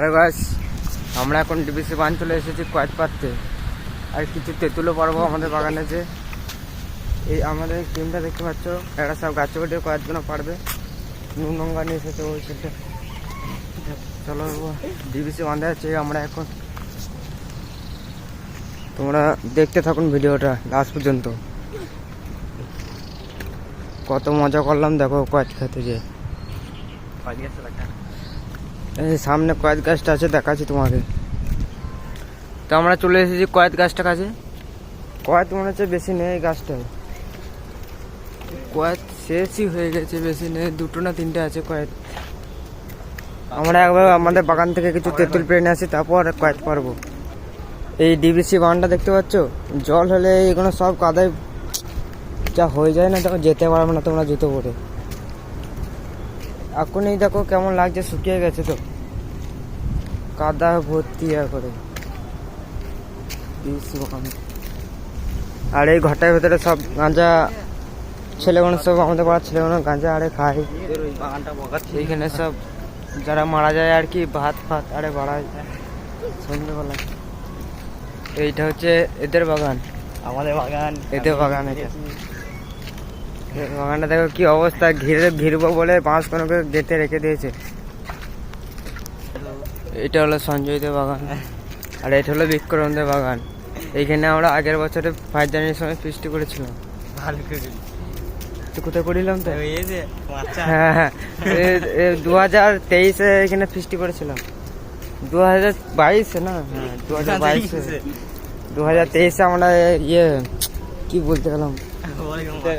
Hello গাছ আমরা এখন ডিবিসি বান চলে এসেছি কয়েক পাততে। আর কিছু তেঁতুলও পারব আমাদের বাগানে যে। এই আমাদের টিমটা দেখতে পাচ্ছ, এরা সব গাছে উঠে কয়েকজনও পারবে নুন লঙ্কা নিয়ে এসেছে ওই সেটা চলো ডিবিসি বাঁধা আছে, আমরা এখন। তোমরা দেখতে থাকুন ভিডিওটা লাস্ট পর্যন্ত। কত মজা করলাম, দেখো কয়েক খেতে যে। সামনে কয়েক গাছটা আছে, দেখাচ্ছি তোমাকে তো আমরা চলে এসেছি কয়েক গাছটা কাছে। কয়েক মনে হচ্ছে বেশি নেই এই গাছটায়। কয়েক শেষই হয়ে গেছে বেশি নেই, দুটো না তিনটে আছে কয়েক। আমরা একবার আমাদের বাগান থেকে কিছু তেঁতুল পেরে নিয়ে আসি, তারপর কয়েক পারব। এই ডিবিসি বানটা দেখতে পাচ্ছ? জল হলে এগুলো সব কাদায় যা হয়ে যায় না, তখন যেতে পারবে না তোমরা জুতো পরে। এখনই দেখো কেমন লাগছে, শুকিয়ে গেছে তো। কাদা ভর্তি আর করে আর এই ঘরটার ভেতরে সব গাঁজা ছেলেগুলো সব আমাদের পাড়ার ছেলেগুলো গাঁজা আরে খায়। এইখানে সব যারা মারা যায় আর কি ভাত ফাত আরে বাড়ায়। সন্ধ্যেবেলা। এইটা হচ্ছে এদের বাগান। আমাদের বাগান। এদের বাগান এটা। বাগানটা দেখো কি অবস্থা ঘিরে ঘিরবো বলে বাঁশ কোনো গেটে রেখে দিয়েছে। এটা হলো সঞ্জয়দের বাগান। আর এটা হলো বিক্রমদের বাগান। এইখানে আমরা আগের বছরে ফাইভ জানুয়ারির সময় ফিস্টি করেছিলাম। ভালো করে তো কোথায় করিলাম তো? এই যে বাচ্চা। হ্যাঁ হ্যাঁ দু হাজার তেইশে এখানে ফিস্টি করেছিলাম। দু হাজার বাইশে না? হ্যাঁ দু হাজার বাইশে। দু হাজার তেইশে আমরা ইয়ে কি বলতে গেলাম?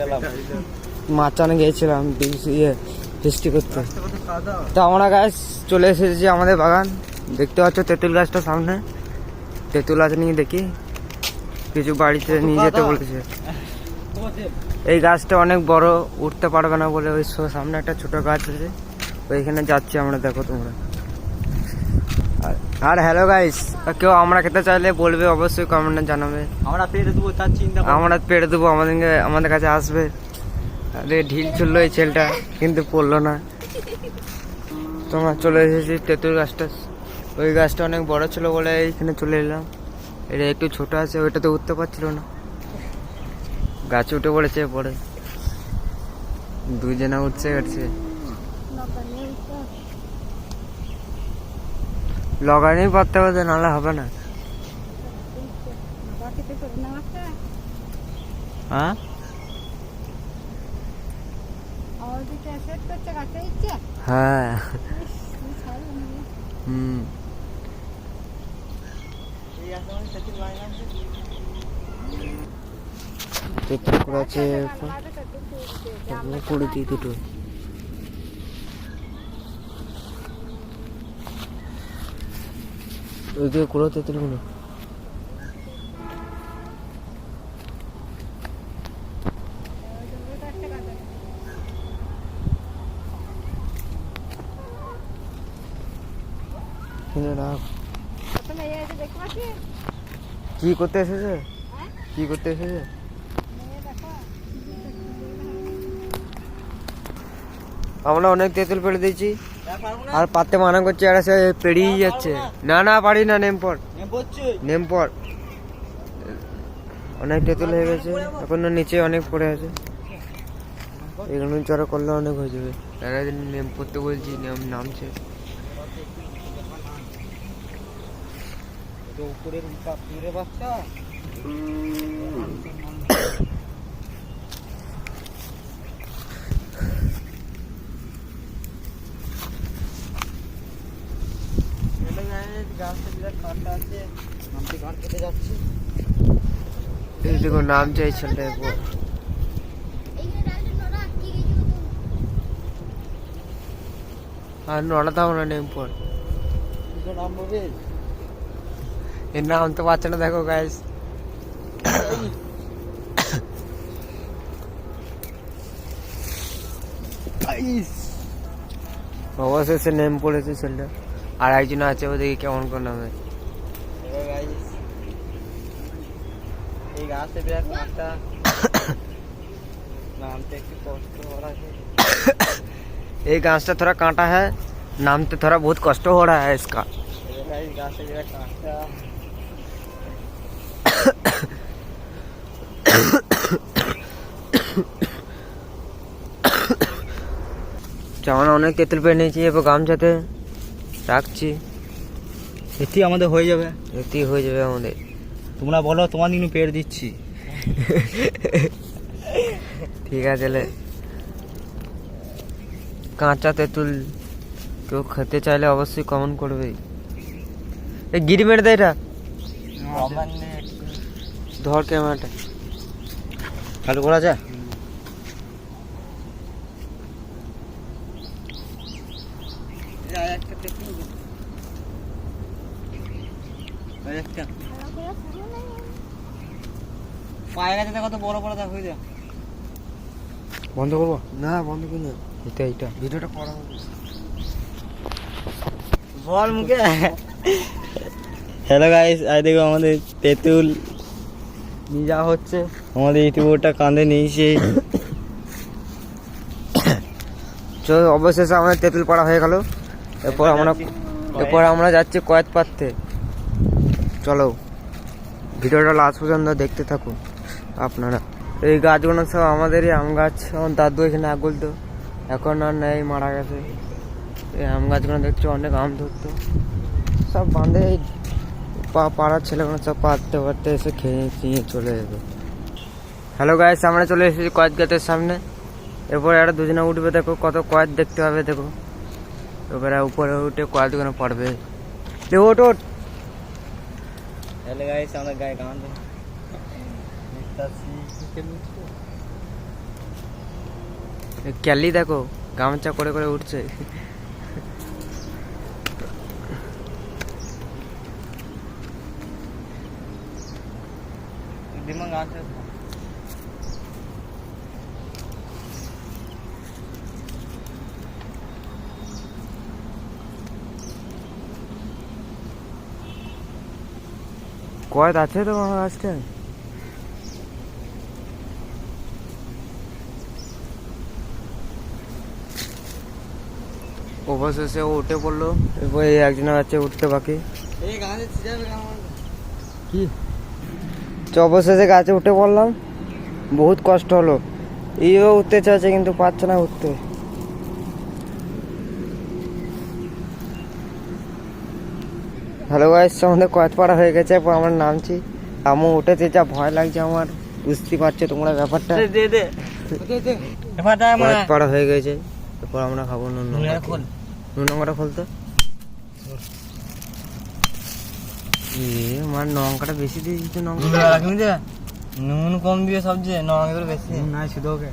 গেলাম মাচানে গিয়েছিলাম ইয়ে। ফিস্টি করতে। তো আমরা গাছ চলে এসেছি আমাদের বাগান। দেখতে পাচ্ছ তেঁতুল গাছটা সামনে। তেঁতুল গাছ নিয়ে দেখি। কিছু বাড়িতে নিয়ে যেতে বলেছে। এই গাছটা অনেক বড় উঠতে পারবে না বলে ওই সামনে একটা ছোট গাছ আছে। ওইখানে যাচ্ছি আমরা দেখো তোমরা। আর- হ্যালো গাইস কেউ আমরা খেতে চাইলে বলবে অবশ্যই কমেন্টে জানাবে। আমরা পেরে দেবো তার চিন্তা। আমরা পেড়ে দেবো আমাদেরকে আমাদের কাছে আসবে। আরে ঢিল ছুড়লো এই ছেলেটা, কিন্তু পড়ল না। তোমার চলে এসেছি তেঁতুল গাছটা। ওই গাছটা অনেক বড় ছিল বলে এইখানে চলে এলাম। এটা একটু ছোট আছে ওইটা তো উঠতে পারছিল না। গাছে উঠে পড়েছে পরে। দুজনে উঠছে উঠছে। লগানেই পারতে হবে নাহলে হবে না। হ্যাঁ? হ্যাঁ। হুম। তেঁতুল কুড়ো আছে। করে দিই দুটো। কুড়ো তেঁতুলগুলো রাখ কি করতে এসেছে? কি করতে এসেছে? আমরা অনেক তেঁতুল ফেলে দিয়েছি। আর পাতে মানা করছে আর সে পেরিয়ে যাচ্ছে। না না, পারি না, নেম পর। নেম পর। অনেক তেঁতুল হয়ে গেছে। এখন নিচে অনেক পড়ে আছে। এগুলো চড়া করলে অনেক হয়ে যাবে। তারা নেম পড়তে বলছি, নেম নামছে। তো উপরের উল্টা পিড়ে বাচ্চা? দেখো এই ছেলেটা এরপর। আর নড়াতাম না নেম পর নাম বলবে এর নাম তো পাচ্ছে না দেখো গাইস অবশেষে নেম পড়েছে ছেলেটা আর একজন আছে ওদিকে কেমন করে নামে এবার গাইস এই গাছটা বিরাট কাঁটা নামতে একটু কষ্ট হওয়ার আছে ये घास थोड़ा कांटा है नाम तो थोड़ा बहुत कष्ट हो रहा है इसका যেমন অনেক তেঁতুল পেয়ে নিয়েছি এবার গামছাতে রাখছি। এটি আমাদের হয়ে যাবে। এতেই হয়ে যাবে আমাদের। তোমরা বলো তোমার দিনও পেড় দিচ্ছি। ঠিক আছে তাহলে কাঁচা তেঁতুল কেউ খেতে চাইলে অবশ্যই কমন করবে। এই গিরি মেরে দে এটা। ধর ক্যামেরাটা। চালু করা যায়? পায়ে গেছে কত বড় বড় দেখ যা। বন্ধ করব? না বন্ধ করি না। এটা এটা ভিডিওটা করা বল মুখে। হ্যালো গাইস আই দেখো আমাদের তেঁতুল নিয়ে যাওয়া হচ্ছে। আমাদের ইউটিউবটা কাঁধে নিয়েছে। তো অবশেষে আমাদের তেঁতুল পাড়া হয়ে গেল। এরপর আমরা এরপর আমরা যাচ্ছি কয়েত পাততে চলো, ভিডিওটা লাস্ট পর্যন্ত দেখতে থাকুন, আপনারা। এই গাছগুলো সব আমাদেরই আম গাছ আমার দাদু এখানে আগ বলতো এখন আর নেই, মারা গেছে। এই আম গাছগুলো দেখছি অনেক আম ধরতো। সব বাঁধে এই পাড়ার ছেলেগুলো সব পাততে পারতে এসে খেয়ে নিয়ে চলে যেত হ্যালো গাইস আমরা চলে এসেছি কয়েক গাছের সামনে। এরপরে একটা দুজনে উঠবে, দেখো কত কয়েক দেখতে পাবে, দেখো। এবারে উপরে উঠে কয়েক দোকানে পড়বে। ওট ওট হ্যালো গাইস আমরা গায়ে গান ক্যালি দেখো গামছা করে করে উঠছে। দিমাগ গান কয়েক আছে তো আমার অবশেষে ও উঠে পড়ল এরপর এই একজনের আছে উঠতে বাকি কি অবশেষে গাছে উঠে পড়লাম বহুত কষ্ট হলো ইও উঠতে চাইছে কিন্তু পারছে না উঠতে হ্যালো গাইস আমাদের কয়েক পাড়া হয়ে গেছে এরপর আমরা নামছি। আমও উঠেছে যা ভয় লাগছে আমার বুঝতে পারছ তোমরা ব্যাপারটা? দে দে এবারটা কয়েক পাড়া হয়ে গেছে এরপর আমরা খাব নুন। নুন খুলতো এ আমার লঙ্কাটা বেশি দিয়ে দিচ্ছে লঙ্কা নুন কম দিয়ে সবচেয়ে নরম বেশি। না শুধু ওকে।